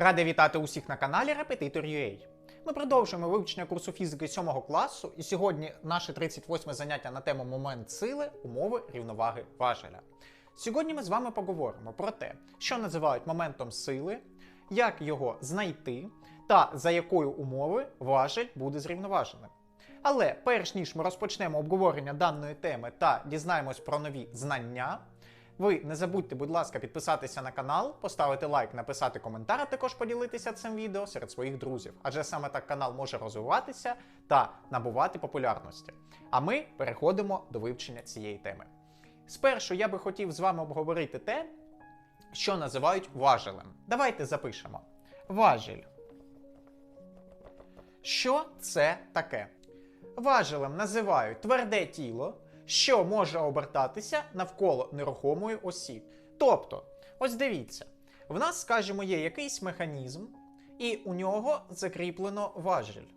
Радий вітати усіх на каналі Repetitor.ua. Ми продовжуємо вивчення курсу фізики 7 класу, і сьогодні наше 38 заняття на тему момент сили, умови рівноваги важеля. Сьогодні ми з вами поговоримо про те, що називають моментом сили, як його знайти та за якої умови важель буде зрівноваженим. Але перш ніж ми розпочнемо обговорення даної теми та дізнаємось про нові знання, ви не забудьте, будь ласка, підписатися на канал, поставити лайк, написати коментар, а також поділитися цим відео серед своїх друзів. Адже саме так канал може розвиватися та набувати популярності. А ми переходимо до вивчення цієї теми. Спершу я би хотів з вами обговорити те, що називають важелем. Давайте запишемо. Важіль. Що це таке? Важелем називають тверде тіло, що може обертатися навколо нерухомої осі. Тобто, ось дивіться, в нас, скажімо, є якийсь механізм, і у нього закріплено важіль.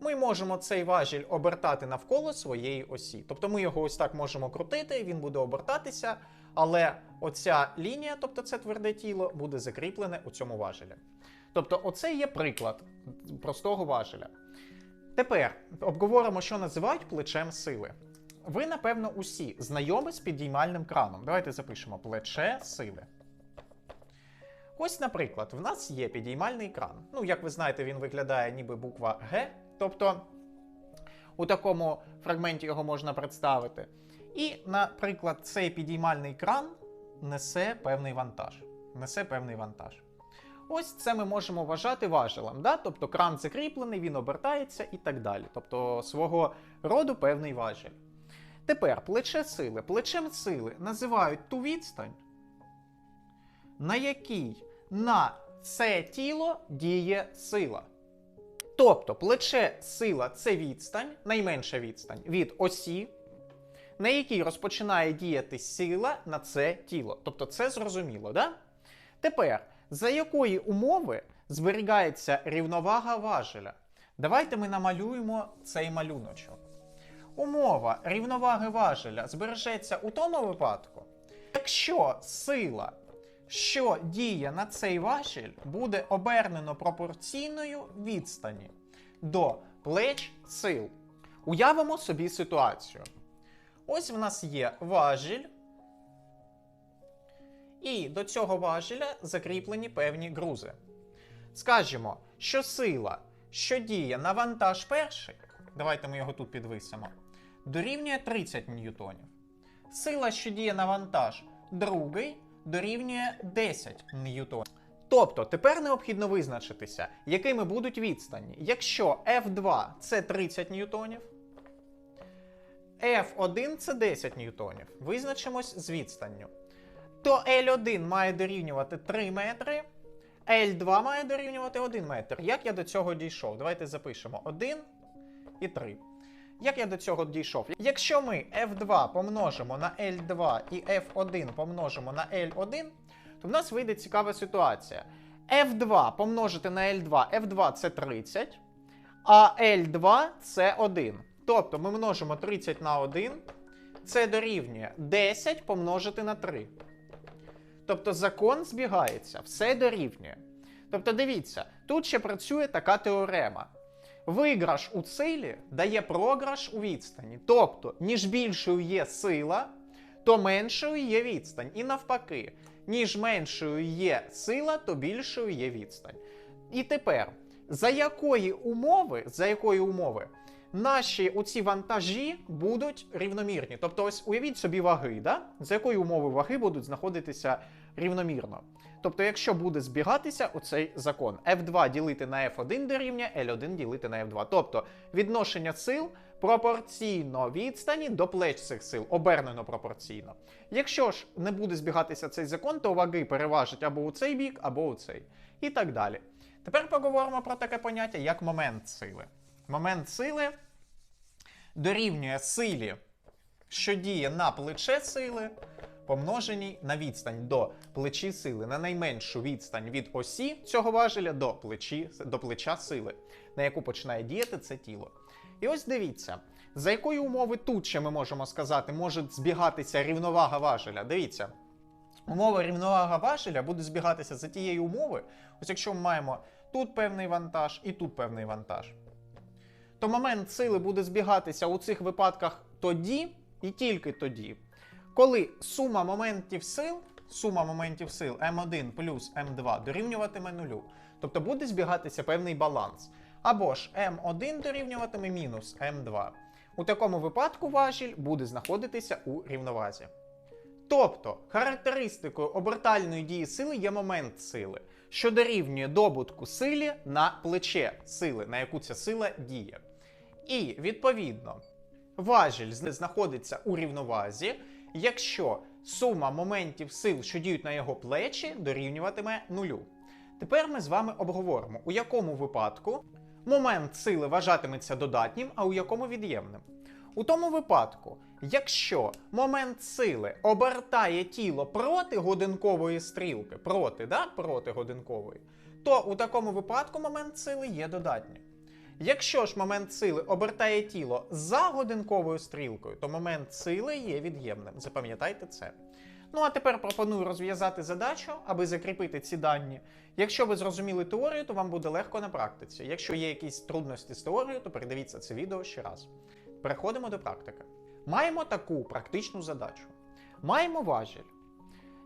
Ми можемо цей важіль обертати навколо своєї осі. Тобто ми його ось так можемо крутити, він буде обертатися, але оця лінія, тобто це тверде тіло, буде закріплене у цьому важелі. Тобто, оце є приклад простого важеля. Тепер обговоримо, що називають плечем сили. Ви, напевно, усі знайомі з підіймальним краном. Давайте запишемо плече сили. Ось, наприклад, в нас є підіймальний кран. Ну, як ви знаєте, він виглядає ніби буква Г, тобто у такому фрагменті його можна представити. І, наприклад, цей підіймальний кран несе певний вантаж. Несе певний вантаж. Ось це ми можемо вважати важелем. Да? Тобто кран закріплений, він обертається і так далі. Тобто свого роду певний важель. Тепер плече сили. Плечем сили називають ту відстань, на якій на це тіло діє сила. Тобто плече сила це відстань, найменша відстань від осі, на якій розпочинає діяти сила на це тіло. Тобто це зрозуміло, да? Тепер, за якої умови зберігається рівновага важеля? Давайте ми намалюємо цей малюночок. Умова рівноваги важеля збережеться у тому випадку, якщо сила, що діє на цей важіль, буде обернено пропорційною відстані до плеч сил. Уявимо собі ситуацію. Ось в нас є важіль, і до цього важеля закріплені певні грузи. Скажімо, що сила, що діє на вантаж перший, давайте ми його тут підвисимо, дорівнює 30 ньютонів. Сила, що діє на вантаж другий, дорівнює 10 ньютонів. Тобто тепер необхідно визначитися, якими будуть відстані. Якщо F2 це 30 ньютонів, F1 це 10 ньютонів. Визначимось з відстанню. То L1 має дорівнювати 3 метри, L2 має дорівнювати 1 метр. Як я до цього дійшов? Давайте запишемо 1 і 3. Як я до цього дійшов? Якщо ми F2 помножимо на L2 і F1 помножимо на L1, то в нас вийде цікава ситуація. F2 помножити на L2, F2 це 30, а L2 це 1. Тобто ми множимо 30 на 1, це дорівнює 10 помножити на 3. Тобто закон збігається, все дорівнює. Тобто, дивіться, тут ще працює така теорема. Виграш у силі дає програш у відстані. Тобто, ніж більшою є сила, то меншою є відстань. І навпаки, ніж меншою є сила, то більшою є відстань. І тепер, за якої умови, за якої умови наші оці вантажі будуть рівномірні? Тобто, ось уявіть собі ваги, да? за якої умови ваги будуть знаходитися рівномірно. Тобто, якщо буде збігатися оцей закон, F2 ділити на F1 дорівнює L1 ділити на F2. Тобто відношення сил пропорційно відстані до плеч цих сил, обернено пропорційно. Якщо ж не буде збігатися цей закон, то ваги переважать або у цей бік, або у цей. І так далі. Тепер поговоримо про таке поняття, як момент сили. Момент сили дорівнює силі, що діє на плече сили, помноженій на відстань до плечі сили, на найменшу відстань від осі цього важеля до, плечі, до плеча сили, на яку починає діяти це тіло. І ось дивіться, за якої умови тут ще ми можемо сказати, може збігатися рівновага важеля. Дивіться. умова рівновага важеля буде збігатися за тієї умови, ось якщо ми маємо тут певний вантаж і тут певний вантаж, то момент сили буде збігатися у цих випадках тоді і тільки тоді, коли сума моментів сил, сума моментів сил М1 плюс М2 дорівнюватиме нулю. Тобто буде збігатися певний баланс. Або ж М1 дорівнюватиме мінус М2. У такому випадку важіль буде знаходитися у рівновазі. Тобто характеристикою обертальної дії сили є момент сили, що дорівнює добутку силі на плече сили, на яку ця сила діє. І відповідно важіль знаходиться у рівновазі, якщо сума моментів сил, що діють на його плечі, дорівнюватиме нулю. Тепер ми з вами обговоримо, у якому випадку момент сили вважатиметься додатнім, а у якому від'ємним. У тому випадку, якщо момент сили обертає тіло проти годинкової стрілки, проти, да, проти годинкової, то у такому випадку момент сили є додатнім. Якщо ж момент сили обертає тіло за годинковою стрілкою, то момент сили є від'ємним. Запам'ятайте це. Ну а тепер пропоную розв'язати задачу, аби закріпити ці дані. Якщо ви зрозуміли теорію, то вам буде легко на практиці. Якщо є якісь трудності з теорією, то передивіться це відео ще раз. Переходимо до практики. Маємо таку практичну задачу. Маємо важіль.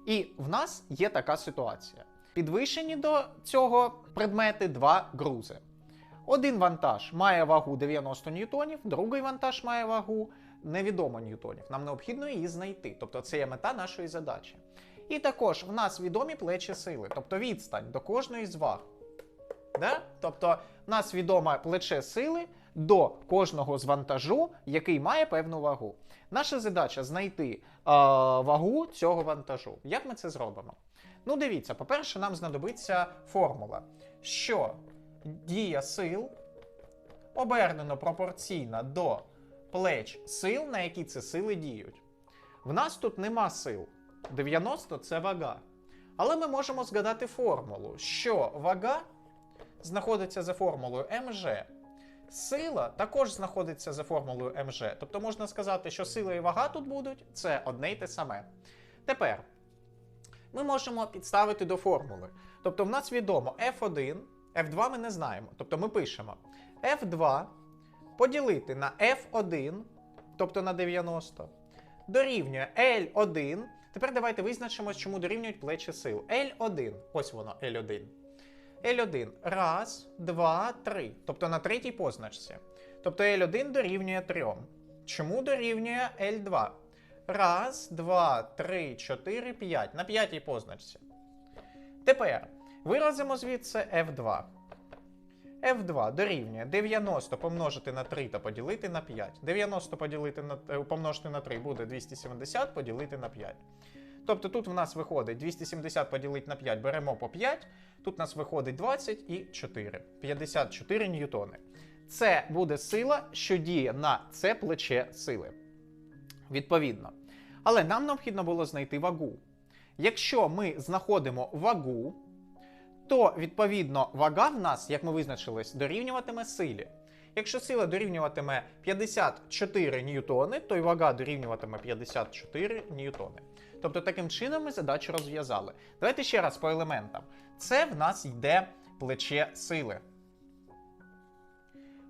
І в нас є така ситуація. Підвищені до цього предмети два грузи. Один вантаж має вагу 90 ньютонів, другий вантаж має вагу невідомо ньютонів. Нам необхідно її знайти. Тобто це є мета нашої задачі. І також в нас відомі плечі сили, тобто відстань до кожної з ваг. Да? Тобто в нас відоме плече сили до кожного з вантажу, який має певну вагу. Наша задача знайти е, вагу цього вантажу. Як ми це зробимо? Ну, дивіться, по-перше, нам знадобиться формула, що дія сил обернено пропорційна до плеч сил, на які ці сили діють. В нас тут нема сил. 90 це вага. Але ми можемо згадати формулу, що вага знаходиться за формулою МЖ. Сила також знаходиться за формулою МЖ. Тобто можна сказати, що сила і вага тут будуть це одне й те саме. Тепер ми можемо підставити до формули. Тобто, в нас відомо F1, F2 ми не знаємо. Тобто ми пишемо F2 поділити на F1, тобто на 90, дорівнює L1. Тепер давайте визначимо, чому дорівнюють плечі сил. L1, ось воно, L1. L1 раз, два, три. Тобто на третій позначці. Тобто L1 дорівнює 3. Чому дорівнює L2? Раз, два, три, чотири, п'ять. На п'ятій позначці. Тепер виразимо звідси F2. F2 дорівнює 90 помножити на 3 та поділити на 5. 90 поділити на, е, помножити на 3 буде 270 поділити на 5. Тобто тут в нас виходить 270 поділити на 5, беремо по 5. Тут у нас виходить 20 і 4. 54 ньютони. Це буде сила, що діє на це плече сили. Відповідно. Але нам необхідно було знайти вагу. Якщо ми знаходимо вагу, то відповідно вага в нас, як ми визначились, дорівнюватиме силі. Якщо сила дорівнюватиме 54 ньютони, то й вага дорівнюватиме 54 ньютони. Тобто таким чином ми задачу розв'язали. Давайте ще раз по елементам. Це в нас йде плече сили.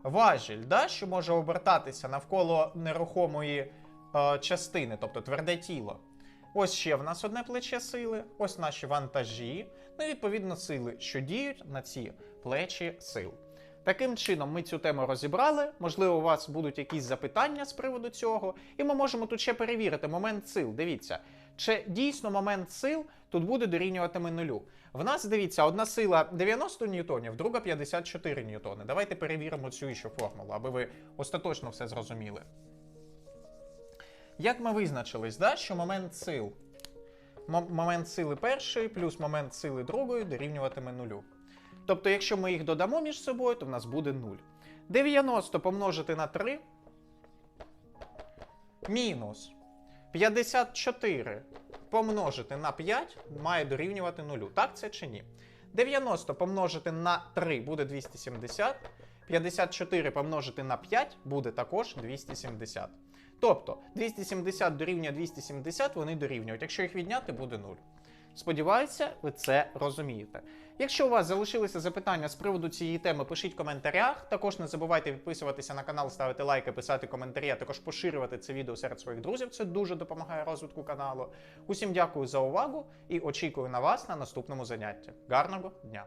Важіль, да, що може обертатися навколо нерухомої е, частини, тобто тверде тіло. Ось ще в нас одне плече сили, ось наші вантажі, ну і відповідно сили, що діють на ці плечі сил. Таким чином, ми цю тему розібрали. Можливо, у вас будуть якісь запитання з приводу цього, і ми можемо тут ще перевірити момент сил. Дивіться, чи дійсно момент сил тут буде дорівнюватиме нулю. В нас дивіться, одна сила 90 ньютонів, друга 54 ньютони. Давайте перевіримо цю ще формулу, аби ви остаточно все зрозуміли. Як ми визначились, да, що момент сил, момент сили першої плюс момент сили другої дорівнюватиме нулю. Тобто, якщо ми їх додамо між собою, то в нас буде 0. 90 помножити на 3 мінус 54 помножити на 5 має дорівнювати 0. Так це чи ні? 90 помножити на 3 буде 270. 54 помножити на 5 буде також 270. Тобто 270 дорівнює 270, вони дорівнюють. Якщо їх відняти, буде 0. Сподіваюся, ви це розумієте. Якщо у вас залишилися запитання з приводу цієї теми, пишіть в коментарях. Також не забувайте підписуватися на канал, ставити лайки, писати коментарі, а також поширювати це відео серед своїх друзів. Це дуже допомагає розвитку каналу. Усім дякую за увагу і очікую на вас на наступному занятті. Гарного дня!